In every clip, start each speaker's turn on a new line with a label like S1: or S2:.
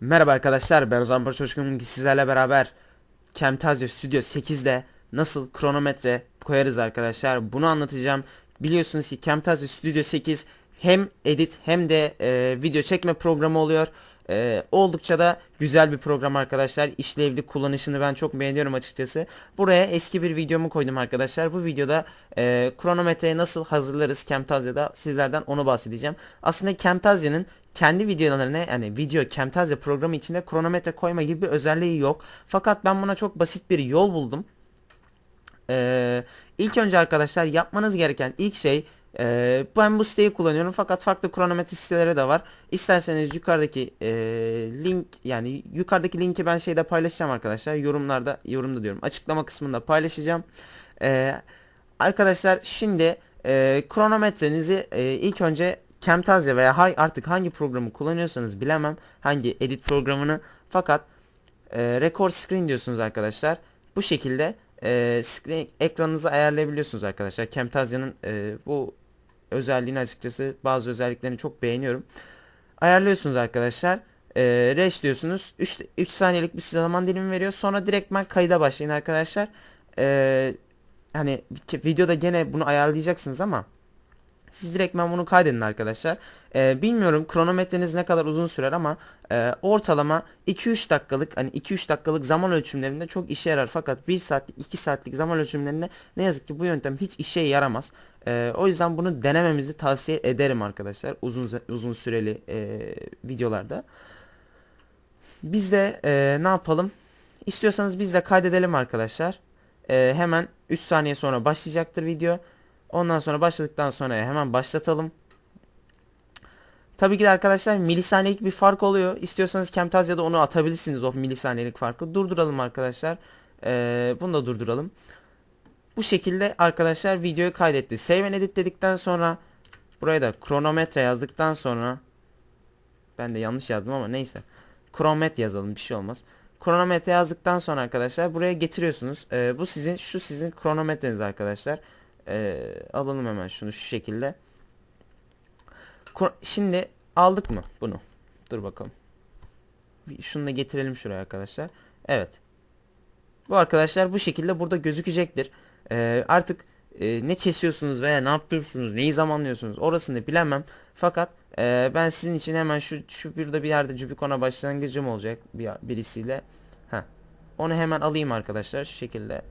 S1: Merhaba arkadaşlar ben Ozan Barçoşkun'un sizlerle beraber Camtasia Studio 8'de nasıl kronometre koyarız arkadaşlar bunu anlatacağım. Biliyorsunuz ki Camtasia Studio 8 hem edit hem de e, video çekme programı oluyor. E, oldukça da güzel bir program arkadaşlar. İşlevli kullanışını ben çok beğeniyorum açıkçası. Buraya eski bir videomu koydum arkadaşlar. Bu videoda e, kronometreyi nasıl hazırlarız Camtasia'da sizlerden onu bahsedeceğim. Aslında Camtasia'nın kendi videolarına yani video Camtasia programı içinde kronometre koyma gibi bir özelliği yok. Fakat ben buna çok basit bir yol buldum. Ee, ilk önce arkadaşlar yapmanız gereken ilk şey e, ben bu siteyi kullanıyorum fakat farklı kronometre siteleri de var. İsterseniz yukarıdaki e, link yani yukarıdaki linki ben şeyde paylaşacağım arkadaşlar. Yorumlarda yorumda diyorum açıklama kısmında paylaşacağım. Ee, arkadaşlar şimdi e, kronometrenizi e, ilk önce Camtasia veya hay, artık hangi programı kullanıyorsanız bilemem hangi edit programını fakat e, record screen diyorsunuz arkadaşlar. Bu şekilde e, screen ekranınızı ayarlayabiliyorsunuz arkadaşlar. Camtasia'nın e, bu özelliğini açıkçası bazı özelliklerini çok beğeniyorum. Ayarlıyorsunuz arkadaşlar. E, reş diyorsunuz. 3 3 saniyelik bir zaman dilimi veriyor. Sonra direktmen kayıda başlayın arkadaşlar. E, hani videoda gene bunu ayarlayacaksınız ama siz direktmen bunu kaydedin arkadaşlar. Ee, bilmiyorum kronometreniz ne kadar uzun sürer ama e, ortalama 2-3 dakikalık hani 2-3 dakikalık zaman ölçümlerinde çok işe yarar. Fakat 1 saatlik 2 saatlik zaman ölçümlerinde ne yazık ki bu yöntem hiç işe yaramaz. Ee, o yüzden bunu denememizi tavsiye ederim arkadaşlar uzun uzun süreli e, videolarda. Biz de e, ne yapalım? İstiyorsanız biz de kaydedelim arkadaşlar. E, hemen 3 saniye sonra başlayacaktır video. Ondan sonra başladıktan sonra hemen başlatalım. Tabii ki de arkadaşlar milisaniyelik bir fark oluyor. İstiyorsanız Camtasia'da onu atabilirsiniz o milisaniyelik farkı. Durduralım arkadaşlar. Ee, bunu da durduralım. Bu şekilde arkadaşlar videoyu kaydetti. Save and edit dedikten sonra buraya da kronometre yazdıktan sonra ben de yanlış yazdım ama neyse. Kronometre yazalım bir şey olmaz. Kronometre yazdıktan sonra arkadaşlar buraya getiriyorsunuz. Ee, bu sizin şu sizin kronometreniz arkadaşlar. Ee, alalım hemen şunu şu şekilde. Şimdi aldık mı bunu? Dur bakalım. Şunu da getirelim şuraya arkadaşlar. Evet. Bu arkadaşlar bu şekilde burada gözükecektir. Ee, artık e, ne kesiyorsunuz veya ne yapıyorsunuz, neyi zamanlıyorsunuz orasını bilemem. Fakat e, ben sizin için hemen şu şu burada bir yerde Jubicona başlangıcım olacak bir birisiyle. Ha. Onu hemen alayım arkadaşlar şu şekilde.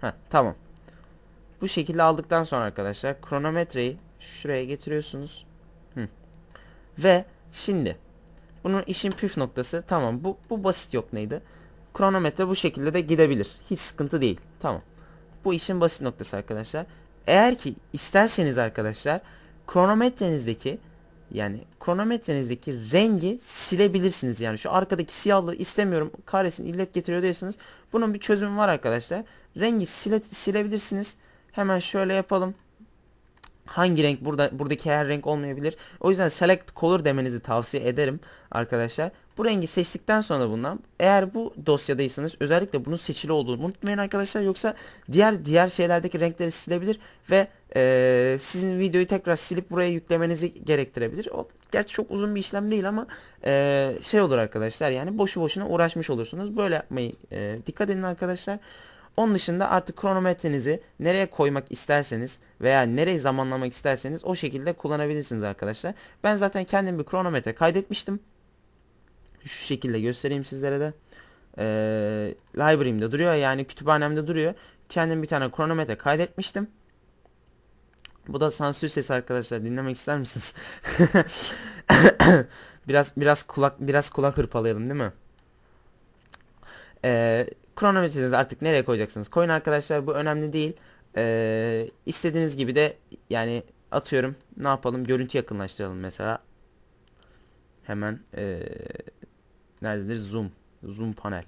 S1: Heh, tamam. Bu şekilde aldıktan sonra arkadaşlar kronometreyi şuraya getiriyorsunuz. Hı. Ve şimdi bunun işin püf noktası tamam bu, bu basit yok neydi? Kronometre bu şekilde de gidebilir. Hiç sıkıntı değil. Tamam. Bu işin basit noktası arkadaşlar. Eğer ki isterseniz arkadaşlar kronometrenizdeki yani kronometrenizdeki rengi silebilirsiniz. Yani şu arkadaki siyahlığı istemiyorum kahretsin illet getiriyor diyorsanız bunun bir çözümü var arkadaşlar. Rengi sile, silebilirsiniz. Hemen şöyle yapalım. Hangi renk burada buradaki her renk olmayabilir. O yüzden select color demenizi tavsiye ederim arkadaşlar. Bu rengi seçtikten sonra bundan eğer bu dosyadaysanız özellikle bunun seçili olduğunu unutmayın arkadaşlar yoksa diğer diğer şeylerdeki renkleri silebilir ve e, sizin videoyu tekrar silip buraya yüklemenizi gerektirebilir. O gerçi çok uzun bir işlem değil ama e, şey olur arkadaşlar yani boşu boşuna uğraşmış olursunuz. Böyle yapmayı e, dikkat edin arkadaşlar. Onun dışında artık kronometrenizi nereye koymak isterseniz veya nereye zamanlamak isterseniz o şekilde kullanabilirsiniz arkadaşlar. Ben zaten kendim bir kronometre kaydetmiştim. Şu şekilde göstereyim sizlere de. Ee, library'imde duruyor yani kütüphanemde duruyor. Kendim bir tane kronometre kaydetmiştim. Bu da sansür sesi arkadaşlar dinlemek ister misiniz? biraz biraz kulak biraz kulak hırpalayalım değil mi? Ee, kronometrenizi artık nereye koyacaksınız? Koyun arkadaşlar bu önemli değil. Ee, istediğiniz gibi de yani atıyorum ne yapalım görüntü yakınlaştıralım mesela. Hemen ee, nerededir zoom zoom panel.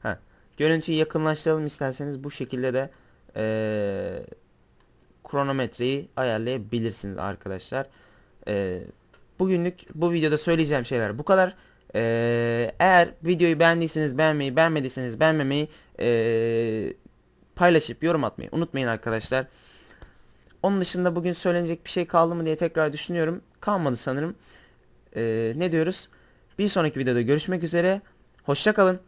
S1: Ha, görüntüyü yakınlaştıralım isterseniz bu şekilde de ee, kronometreyi ayarlayabilirsiniz arkadaşlar. Ee, bugünlük bu videoda söyleyeceğim şeyler bu kadar. Ee, eğer videoyu beğendiyseniz beğenmeyi, beğenmediyseniz beğenmemeyi, ee, paylaşıp yorum atmayı unutmayın arkadaşlar. Onun dışında bugün söylenecek bir şey kaldı mı diye tekrar düşünüyorum. Kalmadı sanırım. Ee, ne diyoruz? Bir sonraki videoda görüşmek üzere. Hoşça kalın.